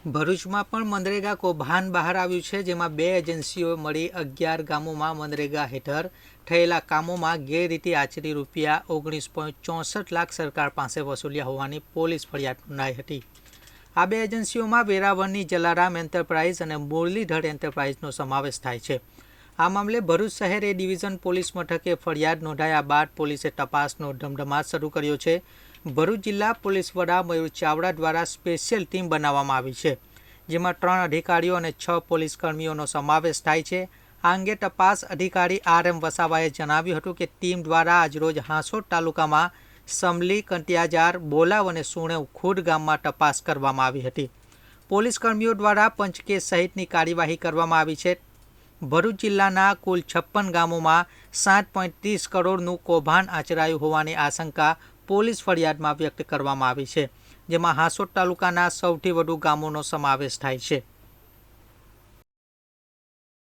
ભરૂચમાં પણ મનરેગા કૌભાંડ બહાર આવ્યું છે, જેમાં બે એજન્સીઓ મળી અગિયાર ગામોમાં મનરેગા હેઠળ થયેલા કામોમાં ગેરરીતિ આચરી રૂપિયા ઓગણીસ પોઈન્ટ ચોસઠ લાખ સરકાર પાસે વસૂલ્યા હોવાની પોલીસ ફરિયાદ નોંધાઈ હતી. આ બે એજન્સીઓમાં વેરાવળની જલારામ એન્ટરપ્રાઇઝ અને મુરલીધર એન્ટરપ્રાઇઝનો સમાવેશ થાય છે. આ મામલે ભરૂચ શહેર એ ડિવિઝન પોલીસ મથકે ફરિયાદ નોંધાયા બાદ પોલીસે તપાસનો ધમધમાટ શરૂ કર્યો છે. ભરૂચ જિલ્લા પોલીસ વડા મયુર ચાવડા દ્વારા સ્પેશિયલ ટીમ બનાવવામાં આવી છે, જેમાં ત્રણ અધિકારીઓ અને છ પોલીસ કર્મીઓનો સમાવેશ થાય છે. આ અંગે તપાસ અધિકારી આર એમ વસાવાએ જણાવ્યું હતું કે ટીમ દ્વારા આજરોજ હાંસોદ તાલુકામાં સમલી, કંટિયાજાર, બોલાવ અને સુણેવ ખુદ ગામમાં તપાસ કરવામાં આવી હતી. પોલીસ કર્મીઓ દ્વારા પંચકેસ સહિતની કાર્યવાહી કરવામાં આવી છે. ભરૂચ જિલ્લાના કુલ છપ્પન ગામોમાં સાત પોઈન્ટ ત્રીસ કરોડનું કૌભાંડ આચરાયું હોવાની આશંકા પોલીસ ફરિયાદમાં વ્યક્ત કરવામાં આવી છે, જેમાં હાંસોદ તાલુકાના સૌથી વધુ ગામોનો સમાવેશ થાય છે.